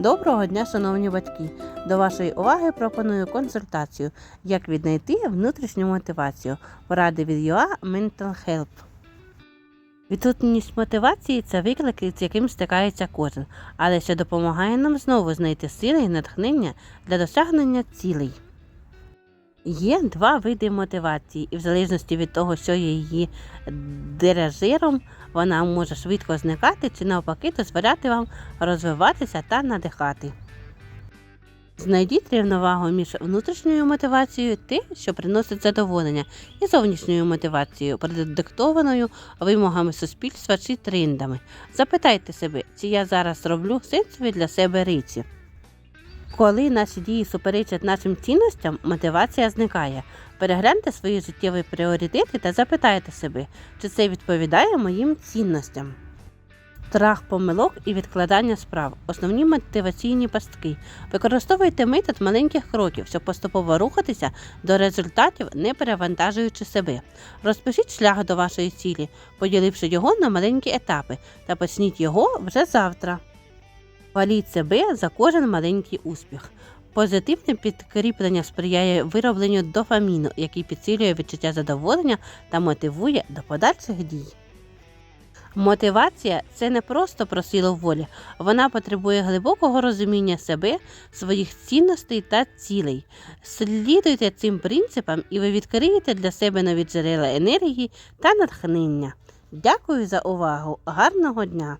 Доброго дня, шановні батьки! До вашої уваги пропоную консультацію, як віднайти внутрішню мотивацію. Поради від UA Mental Help. Відсутність мотивації це виклики, з яким стикається кожен, але що допомагає нам знову знайти сили і натхнення для досягнення цілей. Є два види мотивації, і в залежності від того, що є її дирижером, вона може швидко зникати чи навпаки дозволяти вам розвиватися та надихати. Знайдіть рівновагу між внутрішньою мотивацією, те, що приносить задоволення, і зовнішньою мотивацією, продиктованою вимогами суспільства чи трендами. Запитайте себе, чи я зараз роблю сенсові для себе речі. Коли наші дії суперечать нашим цінностям, мотивація зникає. Перегляньте свої життєві пріоритети та запитайте себе, чи це відповідає моїм цінностям. Страх помилок і відкладання справ основні мотиваційні пастки. Використовуйте метод маленьких кроків, щоб поступово рухатися до результатів, не перевантажуючи себе. Розпишіть шлях до вашої цілі, поділивши його на маленькі етапи, та почніть його вже завтра. Хваліть себе за кожен маленький успіх. Позитивне підкріплення сприяє виробленню дофаміну, який підсилює відчуття задоволення та мотивує до подальших дій. Мотивація це не просто про силу волі, вона потребує глибокого розуміння себе, своїх цінностей та цілей. Слідуйте цим принципам, і ви відкриєте для себе нові джерела енергії та натхнення. Дякую за увагу! Гарного дня!